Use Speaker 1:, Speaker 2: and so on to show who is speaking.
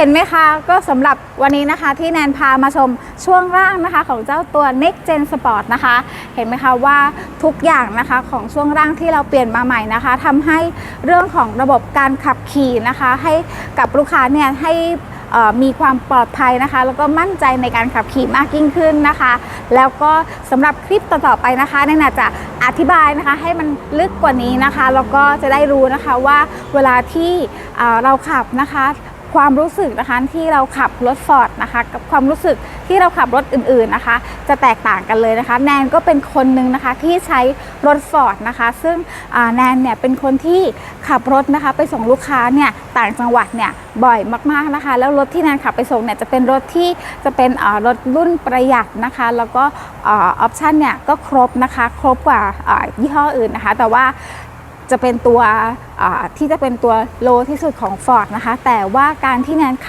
Speaker 1: เห็นไหมคะ ก็สำหรับวันนี้นะคะที่แนนพามาชมช่วงล่างนะคะของเจ้าตัว Next Gen Sport นะคะ เห็นไหมคะว่าทุกอย่างนะคะของช่วงล่างที่เราเปลี่ยนมาใหม่นะคะทำให้เรื่องของระบบการขับขี่นะคะ ให้กับลูกค้าเนี่ยให้มีความปลอดภัยนะคะ แล้วก็มั่นใจในการขับขี่มากยิ่งขึ้นนะคะ แล้วก็สำหรับคลิปต่อๆไปนะคะแนนอาจจะอธิบายนะคะ ให้มันลึกกว่านี้นะคะแล้วก็จะได้รู้นะคะว่าเวลาที่เราขับนะคะ ความรู้สึกนะคะที่เราขับรถฟอร์ดนะคะกับความรู้สึกที่เราขับรถอื่นๆนะคะ จะแตกต่างกันเลยนะคะ แนนก็เป็นคนหนึ่งนะคะที่ใช้รถฟอร์ดนะคะ ซึ่งแนนเนี่ยเป็นคนที่ขับรถนะคะ ไปส่งลูกค้าเนี่ยต่างจังหวัดเนี่ยบ่อยมากๆนะคะ แล้วรถที่แนนขับไปส่งเนี่ยจะเป็นรถที่จะเป็นรถรุ่นประหยัดนะคะ แล้วก็ออปชันเนี่ยก็ครบนะคะ ครบกว่ายี่ห้ออื่นนะคะ แต่ว่า จะเป็นตัวที่จะเป็นตัวโลที่สุดของ Ford นะคะ แต่ว่าการที่แนน